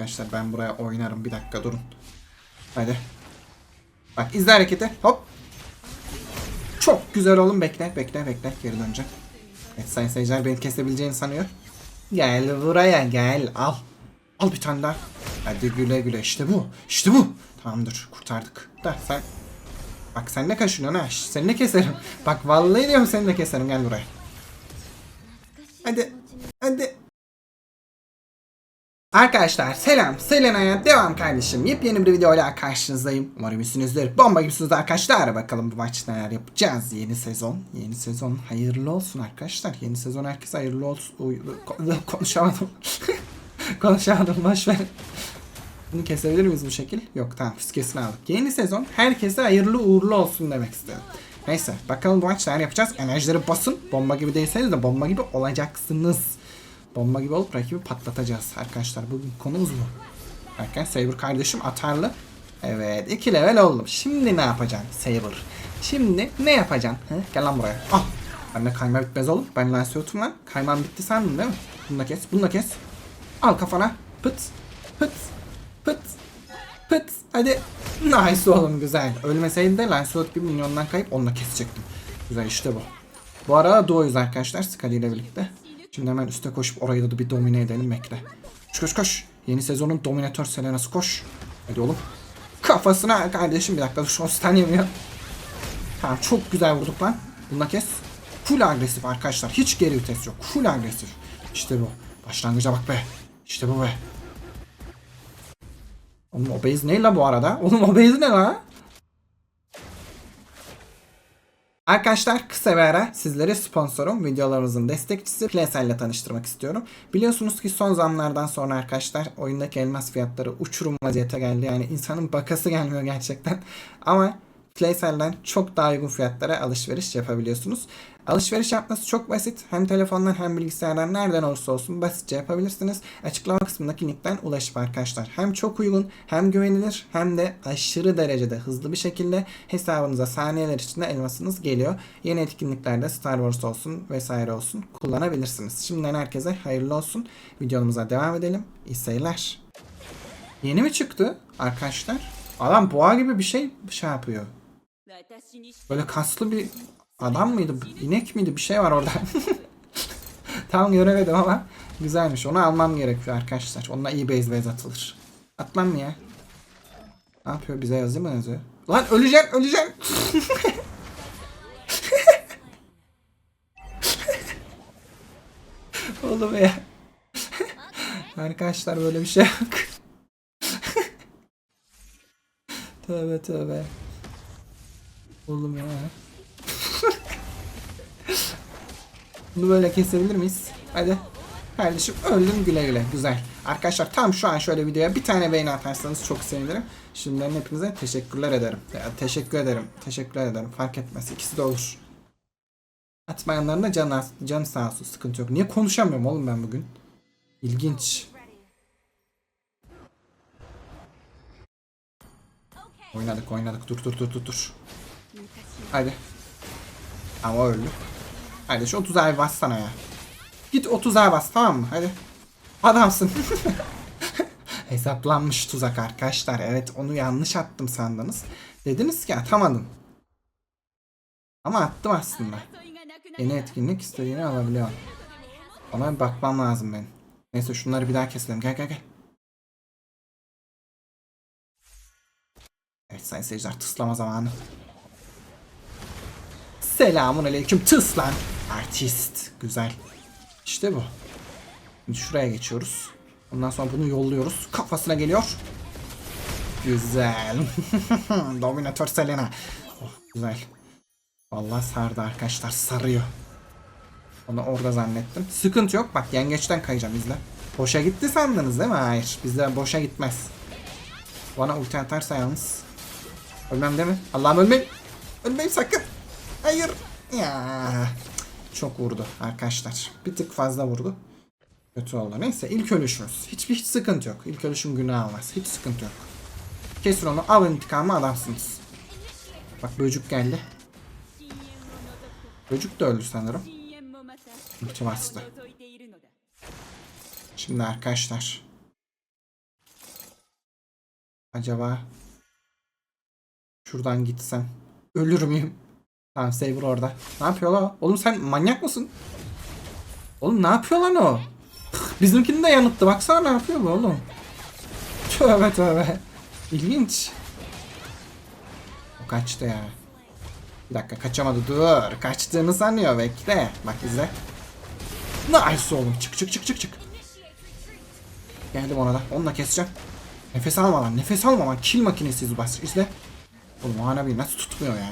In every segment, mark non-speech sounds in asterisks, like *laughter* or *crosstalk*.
arkadaşlar. Ben buraya oynarım. Bir dakika durun. Hadi. Bak izle hareketi. Hop. Çok güzel oğlum. Bekle bekle bekle. Geri döneceğim. Evet sayın seyirciler beni kesebileceğini sanıyor. Gel buraya gel. Al. Al bir tane daha. Hadi güle güle. İşte bu. İşte bu. Tamamdır. Kurtardık. Da sen Bak sen ne kaşınıyorsun ha? Seni ne keserim. Bak vallahi diyorum seni de keserim. Gel buraya. Hadi. Hadi. Arkadaşlar selam. Selena'ya devam kardeşim. Yepyeni bir videoyla karşınızdayım. Umarım iyisinizdir. Bomba gibisiniz arkadaşlar. Bakalım bu maç neler yapacağız. Yeni sezon. Yeni sezon hayırlı olsun arkadaşlar. Yeni sezon herkese hayırlı olsun. *laughs* Konuşamadım. *laughs* konuşamadım. Boş ver. Bunu kesebilir miyiz bu şekil? Yok tamam fiskesini aldık. Yeni sezon herkese hayırlı uğurlu olsun demek istedim. Neyse bakalım bu maç neler yapacağız. Enerjileri basın. Bomba gibi değilseniz de bomba gibi olacaksınız. Bomba gibi olup rakibi patlatacağız arkadaşlar. Bugün konumuz bu. Derken Saber kardeşim atarlı. Evet 2 level oldum. Şimdi ne yapacaksın Saber? Şimdi ne yapacaksın? He? Gel lan buraya. Ah! Bende kayma bitmez oğlum. Ben Lancelot'um lan. Kaymam bitti sandın değil mi? Bunu da kes. Bunu da kes. Al kafana. Pıt. Pıt. Pıt. Pıt. Hadi. Nice oğlum güzel. Ölmeseydi de Lancelot gibi minyondan kayıp onunla kesecektim. Güzel işte bu. Bu arada duoyuz arkadaşlar Skadi ile birlikte. Şimdi hemen üste koşup orayı da bir domine edelim bekle. Koş koş koş. Yeni sezonun dominatör Selena'sı koş. Hadi oğlum. Kafasına kardeşim bir dakika şu stun yemiyor. Tamam çok güzel vurduk lan. Bunu da kes. Full agresif arkadaşlar. Hiç geri vites yok. Full agresif. İşte bu. Başlangıca bak be. İşte bu be. Oğlum o base ne la bu arada? Oğlum o base ne la? Arkadaşlar kısa bir ara sizlere sponsorum, videolarımızın destekçisi Playsel ile tanıştırmak istiyorum. Biliyorsunuz ki son zamlardan sonra arkadaşlar oyundaki elmas fiyatları uçurum vaziyete geldi. Yani insanın bakası gelmiyor gerçekten. Ama Playsel'den çok daha uygun fiyatlara alışveriş yapabiliyorsunuz. Alışveriş yapması çok basit. Hem telefondan hem bilgisayardan nereden olursa olsun basitçe yapabilirsiniz. Açıklama kısmındaki linkten ulaşıp arkadaşlar hem çok uygun hem güvenilir hem de aşırı derecede hızlı bir şekilde hesabınıza saniyeler içinde elmasınız geliyor. Yeni etkinliklerde Star Wars olsun vesaire olsun kullanabilirsiniz. Şimdiden herkese hayırlı olsun. Videomuza devam edelim. İyi seyirler. Yeni mi çıktı arkadaşlar? Adam boğa gibi bir şey şey yapıyor. Böyle kaslı bir adam mıydı? İnek miydi? Bir şey var orada. *laughs* Tam göremedim ama güzelmiş. Onu almam gerekiyor arkadaşlar. Onunla iyi base base atılır. Atmam mı ya? Ne yapıyor? Bize yazıyor mu yazıyor? Lan öleceğim öleceğim. *laughs* Oğlum ya. Arkadaşlar böyle bir şey yok. *laughs* tövbe tövbe. Oğlum ya. Bunu böyle kesebilir miyiz? Hadi. Kardeşim öldüm güle güle. Güzel. Arkadaşlar tam şu an şöyle videoya bir tane beğeni atarsanız çok sevinirim. Şimdiden hepinize teşekkürler ederim. Ya, teşekkür ederim. Teşekkür ederim. Fark etmez. İkisi de olur. Atmayanların da canı, canı sağ olsun. Sıkıntı yok. Niye konuşamıyorum oğlum ben bugün? İlginç. Oynadık oynadık. Dur dur dur dur dur. Hadi. Ama öldü. Hadi şu 30 ay bassana ya. Git 30 ay bas tamam mı? Hadi. Adamsın. *laughs* Hesaplanmış tuzak arkadaşlar. Evet onu yanlış attım sandınız. Dediniz ki atamadım. Ama attım aslında. Yeni etkinlik istediğini alabiliyor. Ona bir bakmam lazım benim. Neyse şunları bir daha keselim. Gel gel gel. Evet sayın seyirciler tıslama zamanı. Selamun aleyküm tıs lan. Artist. Güzel. İşte bu. Şimdi şuraya geçiyoruz. Ondan sonra bunu yolluyoruz. Kafasına geliyor. Güzel. *laughs* Dominator Selena. Oh, güzel. Vallahi sardı arkadaşlar. Sarıyor. Onu orada zannettim. Sıkıntı yok. Bak yengeçten kayacağım izle. Boşa gitti sandınız değil mi? Hayır. Bizde boşa gitmez. Bana ulti atarsa yalnız. Ölmem değil mi? Allah'ım ölmeyeyim. Ölmeyeyim sakın. Hayır. Ya. Çok vurdu arkadaşlar. Bir tık fazla vurdu. Kötü oldu. Neyse ilk ölüşümüz. Hiçbir hiç sıkıntı yok. İlk ölüşüm günah almaz. Hiç sıkıntı yok. Kesin onu. Alın intikamı adamsınız. Bak böcük geldi. Böcük de öldü sanırım. Ulti bastı. Şimdi arkadaşlar. Acaba şuradan gitsem ölür müyüm? Tamam Saber orada. Ne yapıyor lan? o? Oğlum sen manyak mısın? Oğlum ne yapıyor lan o? Bizimkini de yanıttı. Baksana ne yapıyor bu oğlum. Tövbe tövbe. İlginç. O kaçtı ya. Bir dakika kaçamadı. Dur. Kaçtığını sanıyor. Bekle. Bak izle. Nice oğlum. Çık çık çık çık çık. Geldim ona da. Onu da keseceğim. Nefes alma lan. Nefes alma lan. Kill makinesiyiz bas. İzle. Oğlum o Hanabi nasıl tutmuyor ya.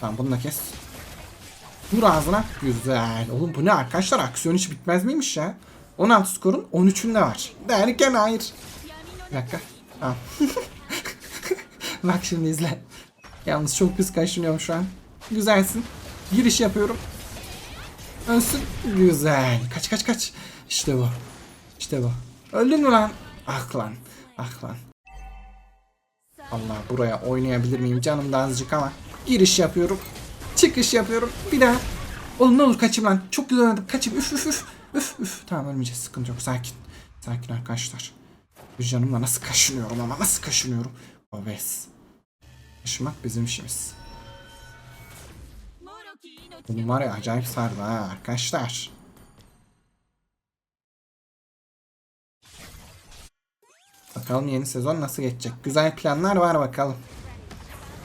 Tamam bunu da kes. Vur ağzına. Güzel. Oğlum bu ne arkadaşlar? Aksiyon hiç bitmez miymiş ya? 16 skorun 13'ünde var. Derken hayır. Bir dakika. Tamam. *laughs* Bak şimdi izle. Yalnız çok pis kaşınıyorum şu an. Güzelsin. Giriş yapıyorum. Önsün. Güzel. Kaç kaç kaç. İşte bu. İşte bu. Öldün mü lan? Ah lan. Ah lan. Allah buraya oynayabilir miyim canım da azıcık ama. Giriş yapıyorum. Çıkış yapıyorum. Bir daha. Oğlum ne olur kaçayım lan. Çok güzel oynadım. Kaçayım. Üf üf üf. Üf üf. Tamam ölmeyeceğiz. Sıkıntı yok. Sakin. Sakin arkadaşlar. Bir canımla nasıl kaşınıyorum ama nasıl kaşınıyorum. Obez. Kaşımak bizim işimiz. Bunun var ya acayip sardı ha arkadaşlar. Bakalım yeni sezon nasıl geçecek. Güzel planlar var bakalım.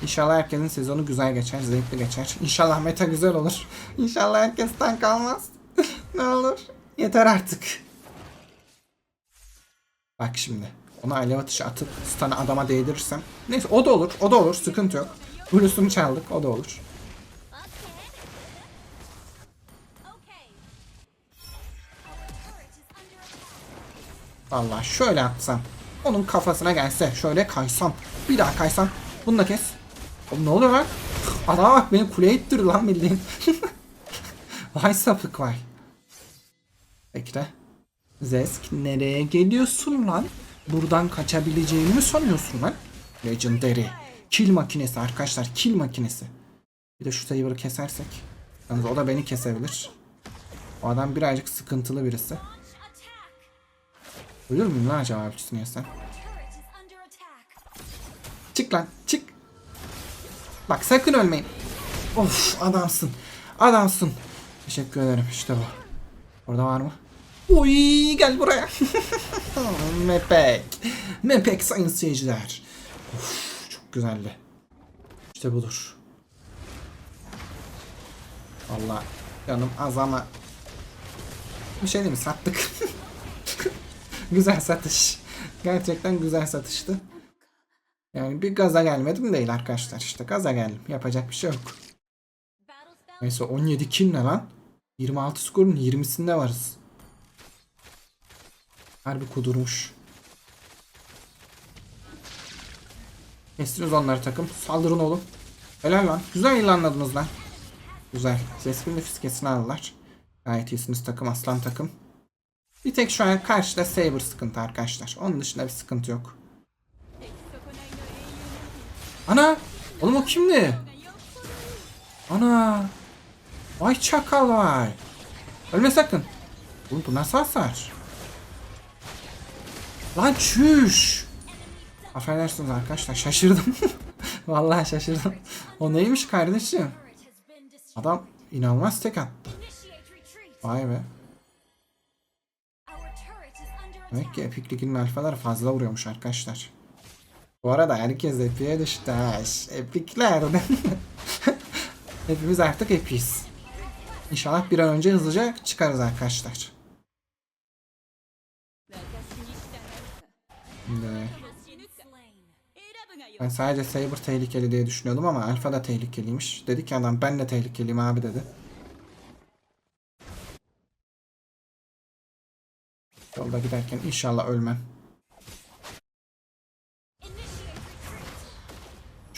İnşallah herkesin sezonu güzel geçer, zevkli geçer. İnşallah meta güzel olur. İnşallah herkes tank almaz. *laughs* ne olur. Yeter artık. Bak şimdi. Ona alev atışı atıp stun'ı adama değdirirsem. Neyse o da olur. O da olur. Sıkıntı yok. Blues'unu çaldık. O da olur. Vallahi şöyle atsam. Onun kafasına gelse. Şöyle kaysam. Bir daha kaysam. Bunu da kes. Oğlum ne oluyor lan? Adama bak beni kuleye ittirdi lan bildiğin. *laughs* vay sapık vay. Bekle. Zesk nereye geliyorsun lan? Buradan kaçabileceğini mi sanıyorsun lan? Legendary. Kill makinesi arkadaşlar. Kill makinesi. Bir de şu Saber'ı kesersek. Yalnız o da beni kesebilir. O adam birazcık sıkıntılı birisi. Ölür müyüm lan acaba ölçüsünü yesem? Çık lan çık. Bak sakın ölmeyin. Of adamsın. Adamsın. Teşekkür ederim işte bu. Orada var mı? Oy gel buraya. *laughs* Mepek. Mepek sayın seyirciler. Of, çok güzeldi. İşte budur. Valla canım az ama bir şey değil mi sattık. *laughs* güzel satış. Gerçekten güzel satıştı. Yani bir gaza gelmedim değil arkadaşlar işte gaza geldim. Yapacak bir şey yok. Neyse 17 kill ne lan? 26 skorun 20'sinde varız. Harbi kudurmuş. Kestiniz onları takım. Saldırın oğlum. Helal lan. Güzel ilanladınız lan. Güzel. Zespin nefis aldılar. Gayet iyisiniz takım. Aslan takım. Bir tek şu an karşıda Saber sıkıntı arkadaşlar. Onun dışında bir sıkıntı yok. Ana! Oğlum o kimdi? Ana! Vay çakal vay. Ölme sakın. Oğlum bu nasıl hasar? Lan çüş. Affedersiniz arkadaşlar şaşırdım. *laughs* Vallahi şaşırdım. O neymiş kardeşim? Adam inanılmaz tek attı. Vay be. Demek ki Epic Lig'in fazla vuruyormuş arkadaşlar. Bu arada herkes Epic'e düştü. ha. Epic'ler. *laughs* Hepimiz artık Epic'iz. İnşallah bir an önce hızlıca çıkarız arkadaşlar. Şimdi ben sadece Saber tehlikeli diye düşünüyordum ama Alpha da tehlikeliymiş. Dedi ki adam ben de tehlikeliyim abi dedi. Yolda giderken inşallah ölmem.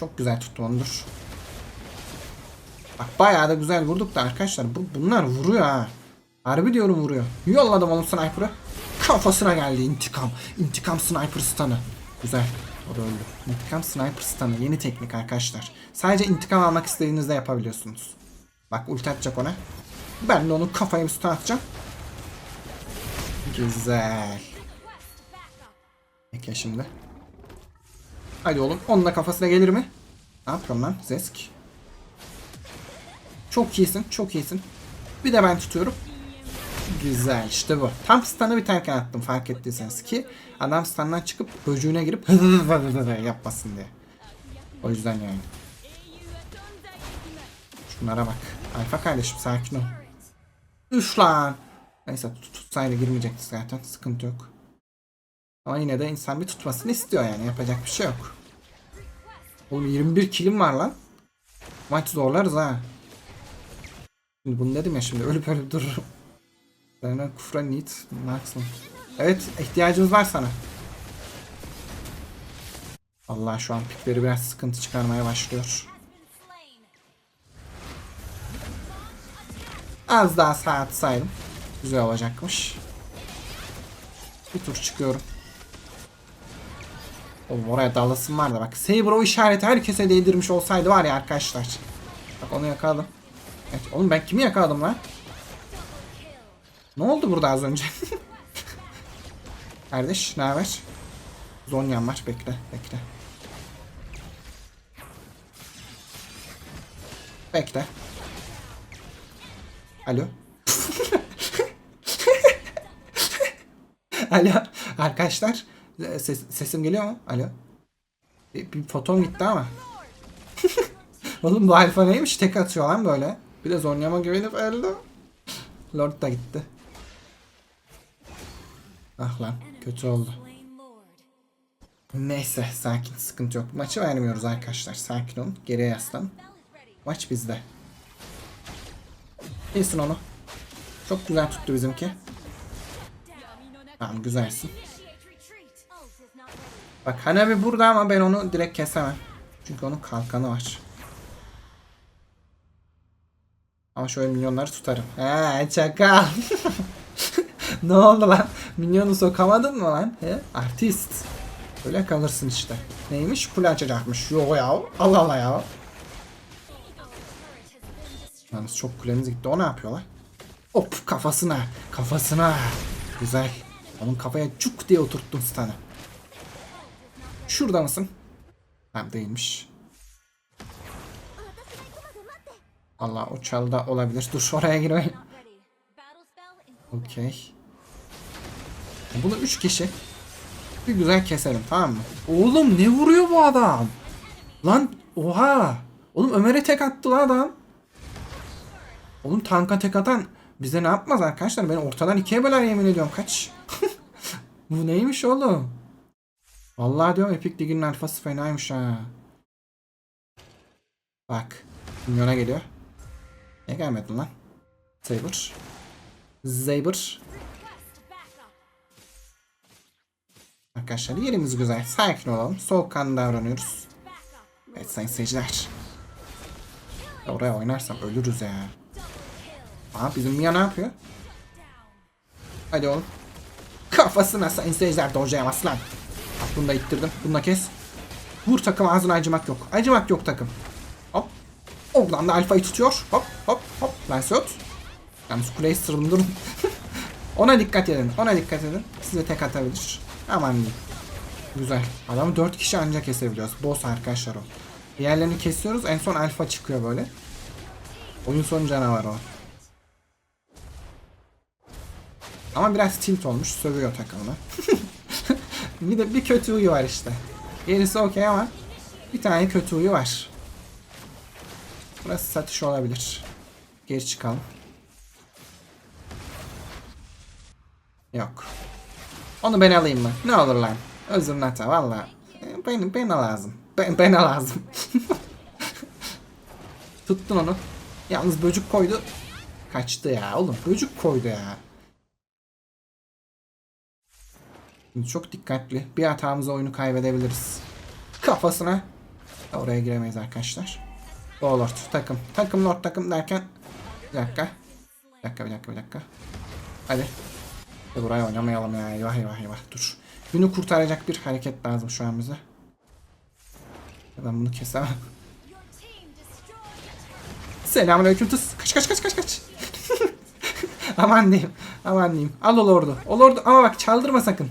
Çok güzel tuttu onu dur. Bak bayağı da güzel vurduk da arkadaşlar. Bu, bunlar vuruyor ha. Harbi diyorum vuruyor. Yolladım oğlum sniper'ı. Kafasına geldi intikam. İntikam sniper stun'ı. Güzel. O da öldü. İntikam sniper stun'ı. Yeni teknik arkadaşlar. Sadece intikam almak istediğinizde yapabiliyorsunuz. Bak ulti atacak ona. Ben de onun kafaya bir stun atacağım. Güzel. Bekle şimdi. Hadi oğlum. Onun da kafasına gelir mi? Ne yapıyorum lan Zesk? Çok iyisin. Çok iyisin. Bir de ben tutuyorum. Güzel işte bu. Tam stun'ı biterken attım fark ettiyseniz ki adam stun'dan çıkıp böcüğüne girip *laughs* yapmasın diye. O yüzden yani. Şunlara bak. Alfa kardeşim sakin ol. Üf lan. Neyse tut, tutsaydı girmeyecekti zaten. Sıkıntı yok. Ama yine de insan bir tutmasını istiyor yani. Yapacak bir şey yok. Oğlum 21 kilim var lan. Maç zorlarız ha. Şimdi bunu dedim ya şimdi ölüp ölüp dururum. Sana kufra need maximum. Evet ihtiyacımız var sana. Allah şu an pikleri biraz sıkıntı çıkarmaya başlıyor. Az daha sağ atsaydım. Güzel olacakmış. Bir tur çıkıyorum. Oğlum oraya dalasım vardı bak. Saber o işareti herkese değdirmiş olsaydı var ya arkadaşlar. Bak onu yakaladım. Evet, oğlum ben kimi yakaladım lan? Ne oldu burada az önce? *laughs* Kardeş ne haber? Zonya'm var bekle bekle. Bekle. Alo. *laughs* Alo arkadaşlar ses, sesim geliyor mu? Alo. Bir, bir foton gitti ama. *laughs* Oğlum bu alfa neymiş? Tek atıyor lan böyle. Bir de Zonya'ma güvenip öldü. Lord da gitti. Ah lan kötü oldu. Neyse sakin sıkıntı yok. Maçı vermiyoruz arkadaşlar. Sakin olun. Geriye yaslan. Maç bizde. Kesin onu. Çok güzel tuttu bizimki. Tamam güzelsin. Bak Hanabi burada ama ben onu direkt kesemem. Çünkü onun kalkanı var. Ama şöyle milyonları tutarım. He çakal. *laughs* ne oldu lan? Minyonu sokamadın mı lan? He? Artist. Böyle kalırsın işte. Neymiş? Kule açacakmış. Yo ya. Allah Allah ya. Yalnız çok kulemiz gitti. O ne yapıyor lan? Hop kafasına. Kafasına. Güzel. Onun kafaya cuk diye oturttum stun'ı. Şurada mısın? Tamam değilmiş. Allah o çalda olabilir. Dur oraya girmeyin. Okey. Bunu 3 kişi. Bir güzel keselim tamam mı? Oğlum ne vuruyor bu adam? Lan oha. Oğlum Ömer'e tek attı lan adam. Oğlum tanka tek atan bize ne yapmaz arkadaşlar? Ben ortadan ikiye böler yemin ediyorum. Kaç? *laughs* bu neymiş oğlum? Vallahi diyorum Epic Lig'in alfası fenaymış ha. Bak. Milyona geliyor. Ne gelmedin lan? Saber. Saber. Arkadaşlar yerimiz güzel. Sakin olalım. Soğukkanlı davranıyoruz. Evet sayın seyirciler. Oraya oynarsam ölürüz ya. Aa bizim Mia ne yapıyor? Hadi oğlum. Kafasına sayın seyirciler dojlayamaz lan. Bak bunu da ittirdim. Bunu da kes. Vur takım ağzına acımak yok. Acımak yok takım. Hop. Oradan da alfayı tutuyor. Hop hop hop. Lancelot. Yalnız kuleyi sırındırın. *laughs* Ona dikkat edin. Ona dikkat edin. Size tek atabilir. Aman diyeyim. Güzel. Adamı 4 kişi ancak kesebiliyoruz. Boss arkadaşlar o. Diğerlerini kesiyoruz. En son alfa çıkıyor böyle. Oyun sonu canavar o. Ama biraz tilt olmuş. Sövüyor takımını. *laughs* bir de bir kötü huyu var işte. Gerisi okey ama bir tane kötü huyu var. Burası satış olabilir. Geri çıkalım. Yok. Onu ben alayım mı? Ne olur lan. Özür Nata valla. E, Ben, bana lazım. Ben, bana lazım. *laughs* Tuttun onu. Yalnız böcük koydu. Kaçtı ya oğlum. Böcük koydu ya. Şimdi çok dikkatli. Bir hatamızda oyunu kaybedebiliriz. Kafasına. Oraya giremeyiz arkadaşlar. O Lord takım. Takım Lord takım derken. Bir dakika. Bir dakika bir dakika bir dakika. Hadi. E buraya oynamayalım ya. Eyvah eyvah eyvah. Dur. Günü kurtaracak bir hareket lazım şu an bize. Ben bunu kesemem. Selamünaleyküm tıs. Kaç kaç kaç kaç kaç. *laughs* aman diyeyim. Aman diyeyim. Al o lordu. O lordu ama bak çaldırma sakın.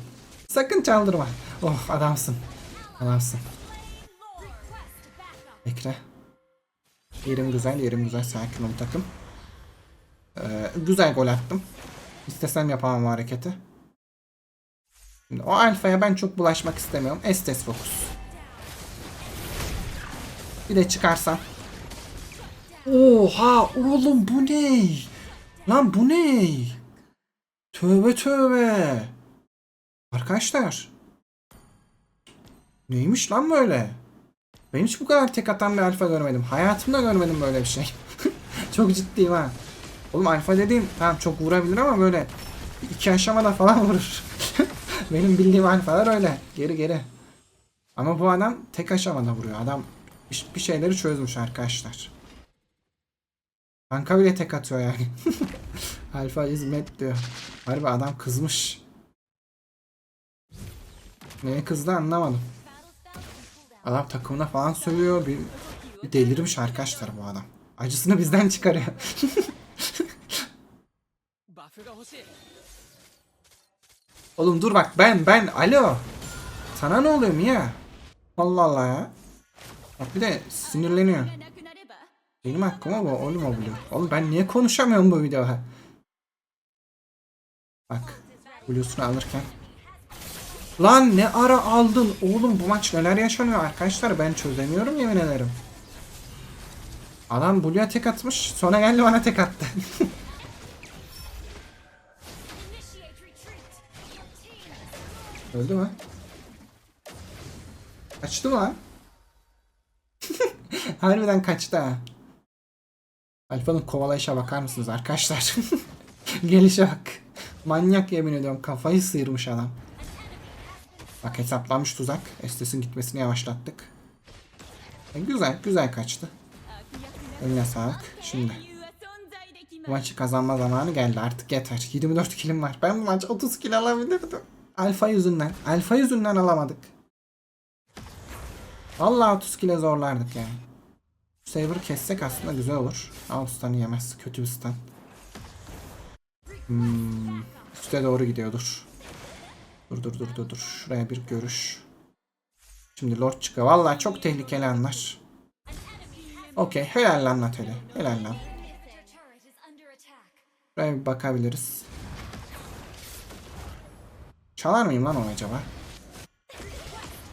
Sakın çaldırma. Oh adamsın. Adamsın. Bekle. Yerim güzel, yerim güzel. Sakin ol takım. Ee, güzel gol attım. İstesem yapamam hareketi. Şimdi o alfaya ben çok bulaşmak istemiyorum. Estes fokus. Bir de çıkarsam. Oha oğlum bu ne? Lan bu ne? Tövbe tövbe. Arkadaşlar. Neymiş lan böyle? Ben hiç bu kadar tek atan bir alfa görmedim. Hayatımda görmedim böyle bir şey. *laughs* çok ciddiyim ha. Oğlum alfa dediğim tamam çok vurabilir ama böyle iki aşamada falan vurur. *laughs* Benim bildiğim alfalar öyle. Geri geri. Ama bu adam tek aşamada vuruyor. Adam bir- şeyleri çözmüş arkadaşlar. Banka bile tek atıyor yani. *laughs* Alfa hizmet diyor. Harbi adam kızmış. Neye kızdı anlamadım. Adam takımına falan sövüyor. Bir, bir delirmiş arkadaşlar bu adam. Acısını bizden çıkarıyor. *laughs* Oğlum dur bak ben ben alo. Sana ne oluyor ya? Allah Allah ya. Bak bir de sinirleniyor. Benim hakkıma bu oğlum o Blue. Oğlum ben niye konuşamıyorum bu videoda? Bak. Blue'sunu alırken Lan ne ara aldın? Oğlum bu maç neler yaşanıyor arkadaşlar ben çözemiyorum yemin ederim. Adam Blue'ya tek atmış sonra geldi bana tek attı. *laughs* Öldü mü? Kaçtı mı lan? *laughs* Harbiden kaçtı ha. Alfa'nın kovalayışa bakar mısınız arkadaşlar? *laughs* Gelişe bak. Manyak yemin ediyorum kafayı sıyırmış adam. Bak hesaplanmış tuzak. Estes'in gitmesini yavaşlattık. Yani güzel güzel kaçtı. Eline sağlık. Şimdi bu maçı kazanma zamanı geldi artık yeter. 24 kilim var. Ben bu maç 30 kil alabilirdim. Alfa yüzünden. Alfa yüzünden alamadık. Vallahi 30 kile zorlardık yani. Saber kessek aslında güzel olur. Ama stun'ı yemez. Kötü bir stun. Hmm, üste doğru gidiyordur. Dur dur dur dur dur. Şuraya bir görüş. Şimdi Lord çıkıyor. Vallahi çok tehlikeli anlar. Okey. Helal lan Natalie. Helal lan. Buraya bir bakabiliriz. Çalar mıyım lan o acaba?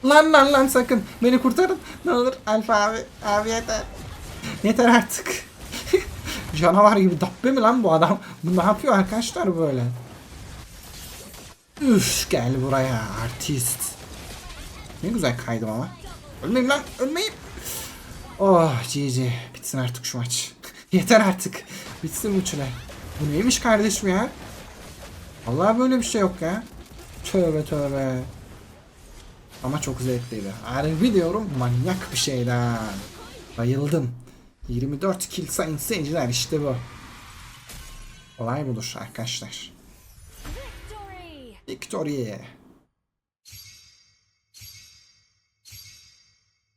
Lan lan lan sakın. Beni kurtarın. Ne olur Alfa abi. Abi yeter. Yeter artık. *laughs* Canavar gibi dabbe mi lan bu adam? Bu ne yapıyor arkadaşlar böyle? Üf gel buraya artist. Ne güzel kaydım ama. Ölmeyeyim lan ölmeyeyim. Oh GG. Bitsin artık şu maç. *laughs* Yeter artık. Bitsin bu çile. Bu neymiş kardeşim ya? Vallahi böyle bir şey yok ya. Tövbe tövbe. Ama çok zevkliydi. Harbi diyorum manyak bir şeydi ha. Bayıldım. 24 kill sayın seyirciler işte bu. Olay budur arkadaşlar. Victory.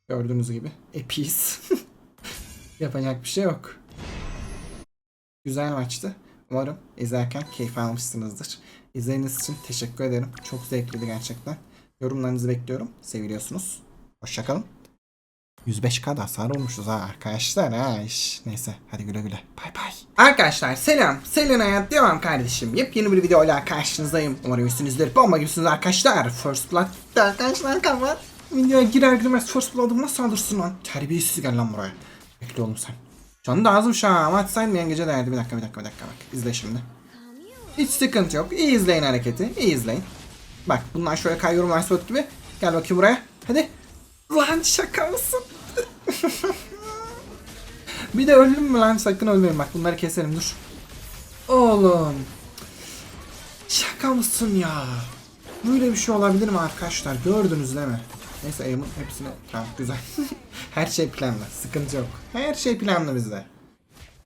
Gördüğünüz gibi epis. *laughs* Yapacak bir şey yok. Güzel maçtı. Umarım izlerken keyif almışsınızdır. İzlediğiniz için teşekkür ederim. Çok zevkliydi gerçekten. Yorumlarınızı bekliyorum. Seviliyorsunuz. Hoşçakalın. 105k da hasar olmuşuz ha arkadaşlar ha iş. Neyse hadi güle güle. Bay bay. Arkadaşlar selam. Selena'ya devam kardeşim. Yepyeni bir videoyla karşınızdayım. Umarım iyisinizdir. Bomba gibisiniz arkadaşlar. First Blood arkadaşlar kapat. Videoya girer girmez First Blood'ım nasıl alırsın lan? Terbiyesiz gel lan buraya. Bekle oğlum sen. Canı da azmış ha ama atsaydın gece derdi. Bir dakika bir dakika bir dakika bak. İzle şimdi. Hiç sıkıntı yok. İyi izleyin hareketi. İyi izleyin. Bak bundan şöyle kayıyorum Iceberg gibi. Gel bakayım buraya. Hadi. Lan şaka mısın? *laughs* bir de öldüm mü lan? Sakın ölmeyin bak bunları keselim dur. Oğlum. Şaka mısın ya? Böyle bir şey olabilir mi arkadaşlar? Gördünüz değil mi? Neyse aim'in hepsini tamam güzel. *laughs* Her şey planlı. Sıkıntı yok. Her şey planlı bizde.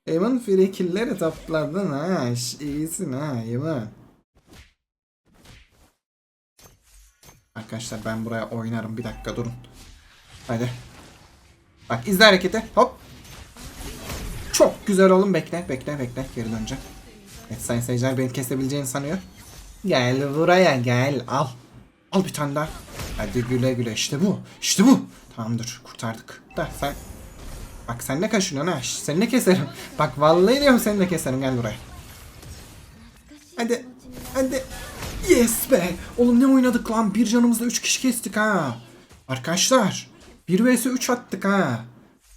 Eamon free kill'leri topladın ha. İyisin ha Eamon. Arkadaşlar ben buraya oynarım. Bir dakika durun. Hadi. Bak izle hareketi. Hop. Çok güzel oğlum. Bekle bekle bekle. Geri döneceğim. Evet sayın seyirciler beni kesebileceğini sanıyor. Gel buraya gel. Al. Al bir tane daha. Hadi güle güle. İşte bu. İşte bu. Tamamdır. Kurtardık. Da sen Bak sen ne kaşınıyorsun ha? Seni de keserim. Bak vallahi diyorum seni de keserim. Gel buraya. Hadi. Hadi. Yes be. Oğlum ne oynadık lan? Bir canımızda 3 kişi kestik ha. Arkadaşlar. 1 vs 3 attık ha.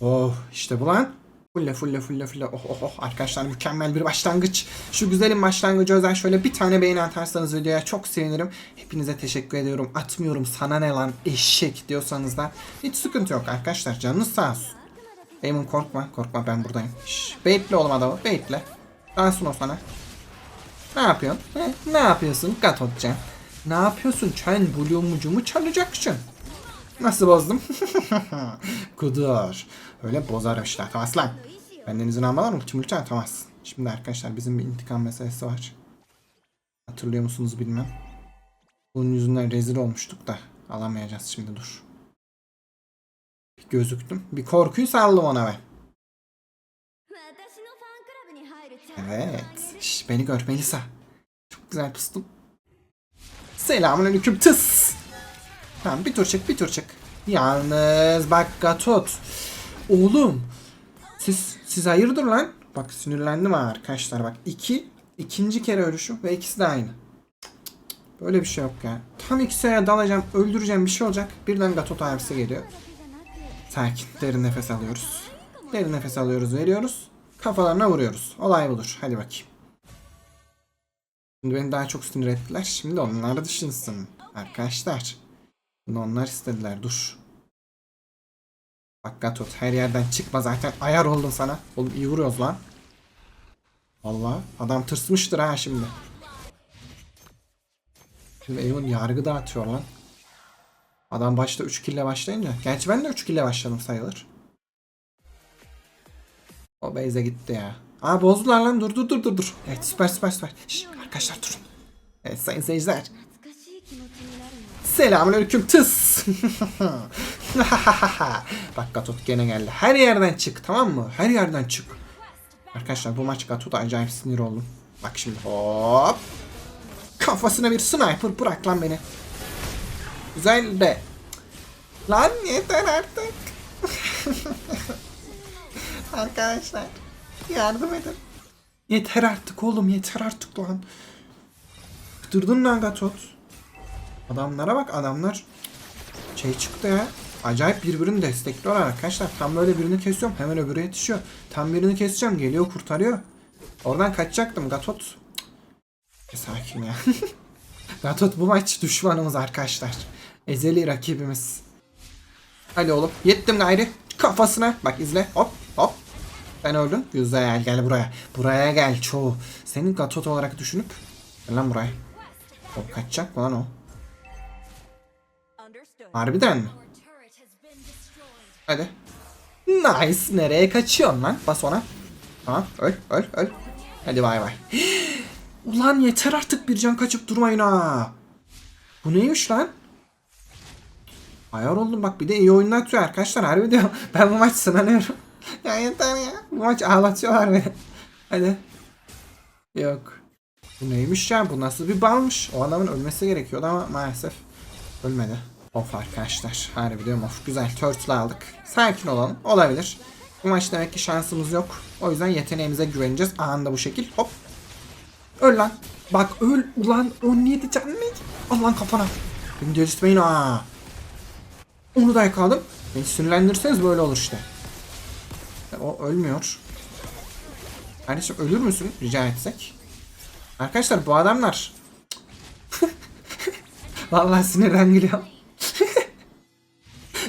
Oh işte bu lan. Fulle fulle fulle fulle. Oh oh oh. Arkadaşlar mükemmel bir başlangıç. Şu güzelim başlangıcı özel şöyle bir tane beğeni atarsanız videoya çok sevinirim. Hepinize teşekkür ediyorum. Atmıyorum sana ne lan eşek diyorsanız da hiç sıkıntı yok arkadaşlar. Canınız sağ olsun. Eamon korkma. Korkma ben buradayım. Şşş. Baitle oğlum adamı. Baitle. Dansın o sana. Ne yapıyorsun? He? Ne yapıyorsun Gatotcan? Ne yapıyorsun? Sen bloğumucumu çalacaksın. Nasıl bozdum? *laughs* Kudur. Öyle bozar işte aslan. Benden izin almadan ultimi ulti atamaz. Şimdi arkadaşlar bizim bir intikam meselesi var. Hatırlıyor musunuz bilmem. Bunun yüzünden rezil olmuştuk da alamayacağız şimdi dur. Gözüktüm. Bir korkuyu saldım ona ben. Evet. Şş, beni görmeli Çok güzel pustum. Selamünaleyküm tıs. Tamam bir tur çık bir tur çık. Yalnız bak Gatot. Oğlum. Siz, siz hayırdır lan? Bak sinirlendim ha arkadaşlar bak. iki ikinci kere ölüşü ve ikisi de aynı. Böyle bir şey yok ya. Tam ikisine dalacağım, öldüreceğim bir şey olacak. Birden Gatot abisi geliyor. Sakin, derin nefes alıyoruz. Derin nefes alıyoruz, veriyoruz. Kafalarına vuruyoruz. Olay budur. Hadi bakayım. Şimdi beni daha çok sinir ettiler. Şimdi onlar düşünsün. Arkadaşlar. Bunu onlar istediler. Dur. Bak Gatot her yerden çıkma zaten. Ayar oldun sana. Oğlum iyi vuruyoruz lan. Valla adam tırsmıştır ha şimdi. Şimdi Eamon yargı dağıtıyor lan. Adam başta 3 kille başlayınca. Gerçi ben de 3 kille başladım sayılır. O base'e gitti ya. Aa bozdular lan dur dur dur dur dur. Evet süper süper süper. Şş, arkadaşlar durun. Evet sayın seyirciler. Selamünaleyküm tıs. *laughs* Bak Gatot gene geldi. Her yerden çık tamam mı? Her yerden çık. Arkadaşlar bu maç Gatot'a acayip sinir oldum. Bak şimdi hop. Kafasına bir sniper bırak lan beni. Güzel de. Lan yeter artık. *laughs* Arkadaşlar yardım edin. Yeter artık oğlum yeter artık lan. Bitirdin lan Gatot. Adamlara bak adamlar şey çıktı ya. Acayip birbirini destekliyorlar arkadaşlar. Tam böyle birini kesiyorum hemen öbürü yetişiyor. Tam birini keseceğim geliyor kurtarıyor. Oradan kaçacaktım Gatot. Cık. Sakin ya. *laughs* Gatot bu maç düşmanımız arkadaşlar. Ezeli rakibimiz. Hadi oğlum yettim gayri. Kafasına bak izle hop hop. Ben öldüm. Güzel gel buraya. Buraya gel çoğu. Senin Gatot olarak düşünüp gel lan buraya. Hop kaçacak mı lan o? Harbiden mi? Hadi. Nice. Nereye kaçıyorsun lan? Bas ona. Tamam. Öl. Öl. Öl. Hadi bay bay. *gasps* Ulan yeter artık bir can kaçıp durmayın ha. Bu neymiş lan? Ayar oldum bak bir de iyi oyunlar atıyor arkadaşlar. Harbi diyor. *laughs* Ben bu maç sınanıyorum. *laughs* ya yeter ya. Bu maç ağlatıyorlar *laughs* beni. Hadi. Yok. Bu neymiş ya? Bu nasıl bir balmış? O adamın ölmesi gerekiyordu ama maalesef ölmedi. Of arkadaşlar. Harbi diyorum of. Güzel. Turtle aldık. Sakin olalım. Olabilir. Bu maç demek ki şansımız yok. O yüzden yeteneğimize güveneceğiz. Anında bu şekil. Hop. Öl lan. Bak öl. Ulan 17 can ne? Al lan kafana. Beni delirtmeyin ha. Onu da yakaladım. Beni sinirlendirirseniz böyle olur işte. O ölmüyor. Kardeşim ölür müsün? Rica etsek. Arkadaşlar bu adamlar. *laughs* Vallahi sinirden gülüyorum.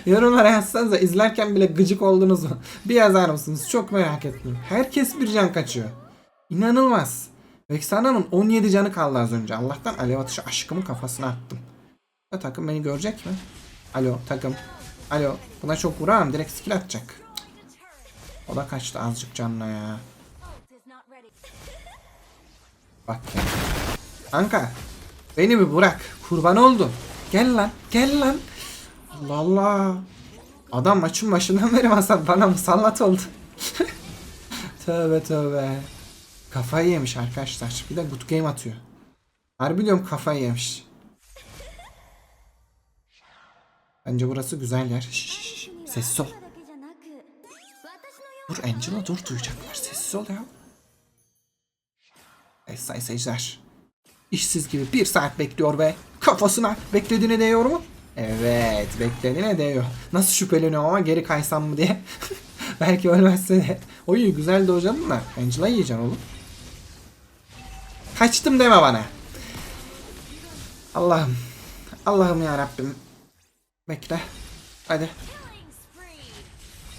Yorumlara yazsanıza izlerken bile gıcık oldunuz mu? *laughs* Bir yazar mısınız? Çok merak ettim. Herkes bir can kaçıyor. İnanılmaz. Vexana'nın 17 canı kaldı az önce. Allah'tan alev atışı aşkımın kafasına attım. Ya takım beni görecek mi? Alo takım. Alo. Buna çok vuramam. Direkt skill atacak. O da kaçtı azıcık canına ya. Bak ya. Kanka. Beni bir bırak. Kurban oldum. Gel lan. Gel lan. Valla. Adam maçın başından beri masal bana musallat oldu. *laughs* tövbe tövbe. Kafayı yemiş arkadaşlar. Bir de good game atıyor. Harbi diyorum kafayı yemiş. Bence burası güzel yer. Şşş, sessiz ol. Dur Angela dur duyacaklar. Sessiz ol ya. Evet sayın seyirciler. İşsiz gibi bir saat bekliyor ve kafasına beklediğini değiyor mu? Evet beklediğine değiyor. Nasıl şüpheleniyor ama geri kaysam mı diye. *laughs* Belki ölmezse de. Oy güzel de hocam da. Angela yiyeceksin oğlum. Kaçtım deme bana. Allah'ım. Allah'ım ya Rabbim. Bekle. Hadi.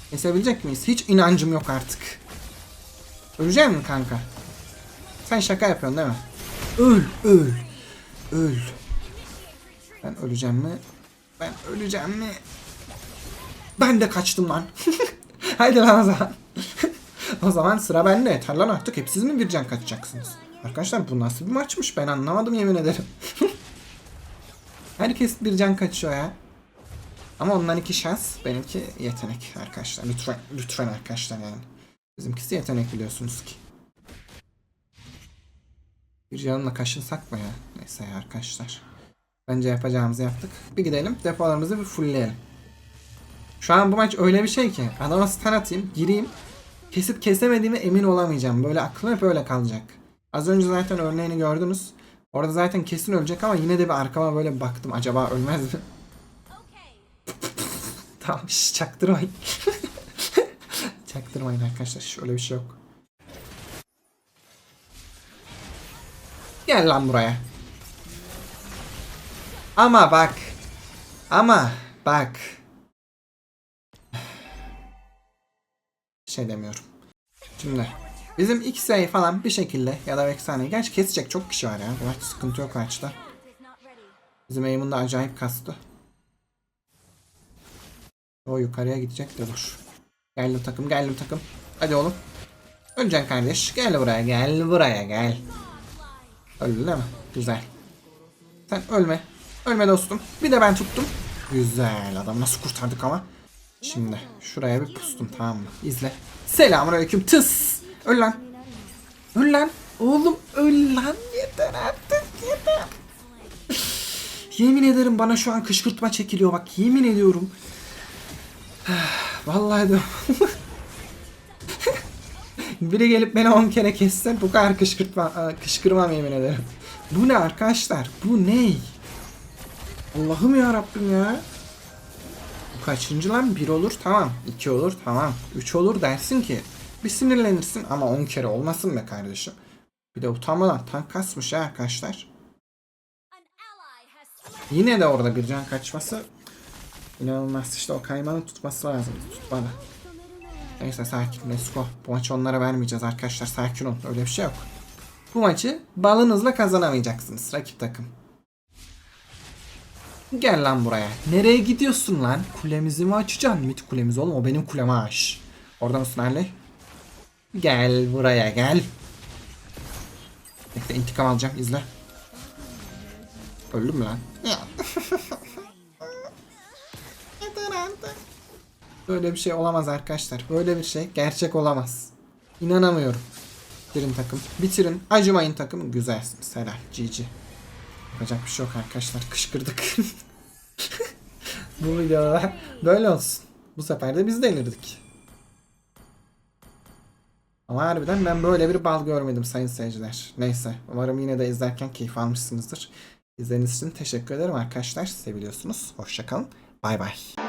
Kesebilecek miyiz? Hiç inancım yok artık. Ölecek mi kanka? Sen şaka yapıyorsun değil mi? Öl, öl, öl. Ben öleceğim mi? Ben öleceğim mi? Ben de kaçtım lan. *laughs* Haydi lan o zaman. *laughs* o zaman sıra bende. Yeter lan artık. Hep siz mi bir can kaçacaksınız? Arkadaşlar bu nasıl bir maçmış? Ben anlamadım yemin ederim. *laughs* Herkes bir can kaçıyor ya. Ama ondan iki şans, benimki yetenek arkadaşlar. Lütfen, lütfen arkadaşlar yani. Bizimkisi yetenek biliyorsunuz ki. Bir canımla kaşınsak mı ya? Neyse ya arkadaşlar. Bence yapacağımızı yaptık. Bir gidelim depolarımızı bir fullleyelim. Şu an bu maç öyle bir şey ki adama stun atayım, gireyim. Kesip kesemediğime emin olamayacağım. Böyle aklım hep öyle kalacak. Az önce zaten örneğini gördünüz. Orada zaten kesin ölecek ama yine de bir arkama böyle baktım. Acaba ölmez mi? *laughs* tamam şş, çaktırmayın. *laughs* çaktırmayın arkadaşlar. Şöyle bir şey yok. Gel lan buraya. Ama bak. Ama bak. Şey demiyorum. Şimdi bizim X'e falan bir şekilde ya da Vexane gerçi kesecek çok kişi var ya. Maç sıkıntı yok maçta. Bizim aim'in de acayip kastı. O yukarıya gidecek de dur. Geldim takım geldim takım. Hadi oğlum. Öleceksin kardeş. Gel buraya gel buraya gel. Öldü değil mi? Güzel. Sen ölme. Ölme dostum. Bir de ben tuttum. Güzel adam nasıl kurtardık ama. Şimdi şuraya bir pustum tamam mı? İzle. Selamünaleyküm tıs. Öl lan. Öl lan. Oğlum öl lan. Yeter artık yeter. Yemin ederim bana şu an kışkırtma çekiliyor bak yemin ediyorum. *sighs* Vallahi diyorum. *laughs* Biri gelip beni 10 kere kesse bu kadar kışkırtma, kışkırmam yemin ederim. Bu ne arkadaşlar? Bu ne? Allah'ım ya Rabbim ya. Kaçıncı lan? 1 olur tamam. 2 olur tamam. 3 olur dersin ki. Bir sinirlenirsin ama 10 kere olmasın be kardeşim. Bir de utanmadan tank kasmış ha arkadaşlar. Yine de orada bir can kaçması inanılmaz. İşte o kaymanın tutması lazım. Tutmadı. Neyse sakin Nesko. Bu maçı onlara vermeyeceğiz arkadaşlar. Sakin olun. Öyle bir şey yok. Bu maçı balınızla kazanamayacaksınız rakip takım. Gel lan buraya. Nereye gidiyorsun lan? Kulemizi mi açacaksın? Mit kulemiz oğlum. O benim kulem aş. Orada mısın Ali? Gel buraya gel. Bekle intikam alacağım. izle. Öldüm lan? Böyle bir şey olamaz arkadaşlar. Böyle bir şey gerçek olamaz. İnanamıyorum. Bitirin takım. Bitirin. Acımayın takım. Güzelsiniz. Helal. GG. Yapacak bir şey yok arkadaşlar. Kışkırdık. *laughs* Bu videoda böyle olsun. Bu sefer de biz delirdik. Ama harbiden ben böyle bir bal görmedim sayın seyirciler. Neyse. Umarım yine de izlerken keyif almışsınızdır. İzlediğiniz için teşekkür ederim arkadaşlar. Seviliyorsunuz. Hoşçakalın. Bay bay.